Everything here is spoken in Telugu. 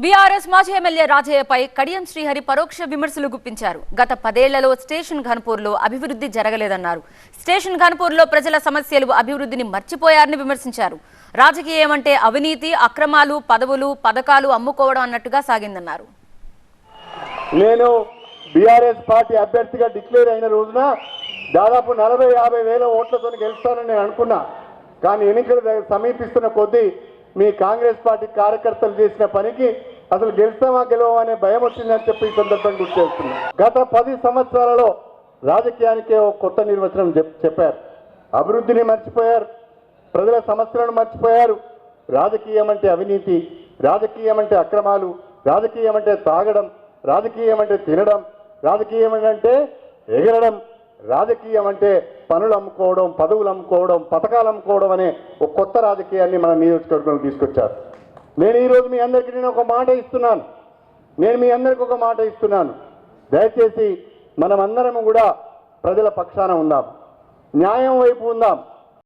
బీఆర్ఎస్ మాజీ ఎమ్మెల్యే రాజయ్యపై కడియం శ్రీహరి పరోక్ష విమర్శలు గుప్పించారు. గత పదేళ్ళలో స్టేషన్ ఘన్పూర్లో అభివృద్ధి జరగలేదన్నారు. స్టేషన్ ఘన్పూర్లో ప్రజల సమస్యలు అభివృద్ధిని మర్చిపోయారని విమర్శించారు. రాజకీయం అంటే అవినీతి అక్రమాలు పదవులు పథకాలు అమ్ముకోవడం అన్నట్టుగా సాగిందన్నారు. నేను బీఆర్ఎస్ పార్టీ అభ్యర్థిగా డిక్లేర్ అయిన రోజున దాదాపు నలభై యాభై వేల ఓట్లతో గెలుస్తానని నేను అనుకున్నా. కానీ ఎన్నికలు సమీపిస్తున్న కొద్దీ మీ కాంగ్రెస్ పార్టీ కార్యకర్తలు చేసిన పనికి అసలు గెలుస్తామా గెలవమా అనే భయం వచ్చిందని చెప్పి ఈ సందర్భంగా గుర్తు చేస్తున్నా. గత పది సంవత్సరాలలో రాజకీయానికే ఒక కొత్త నిర్వచనం చెప్- చెప్పారు. అభివృద్ధిని మర్చిపోయారు. ప్రజల సమస్యలను మర్చిపోయారు. రాజకీయం అంటే అవినీతి రాజకీయం అంటే అక్రమాలు రాజకీయం అంటే తాగడం రాజకీయం అంటే తినడం రాజకీయం అంటే ఎగరడం రాజకీయం అంటే పనులు అమ్ముకోవడం పదవులు అమ్ముకోవడం పథకాలు అమ్ముకోవడం అనే ఒక కొత్త రాజకీయాన్ని మన నియోజకవర్గంలో తీసుకొచ్చారు. నేను ఈరోజు మీ అందరికీ నేను ఒక మాట ఇస్తున్నాను. నేను మీ అందరికీ ఒక మాట ఇస్తున్నాను. దయచేసి మనమందరం కూడా ప్రజల పక్షాన ఉందాం. న్యాయం వైపు ఉందాం.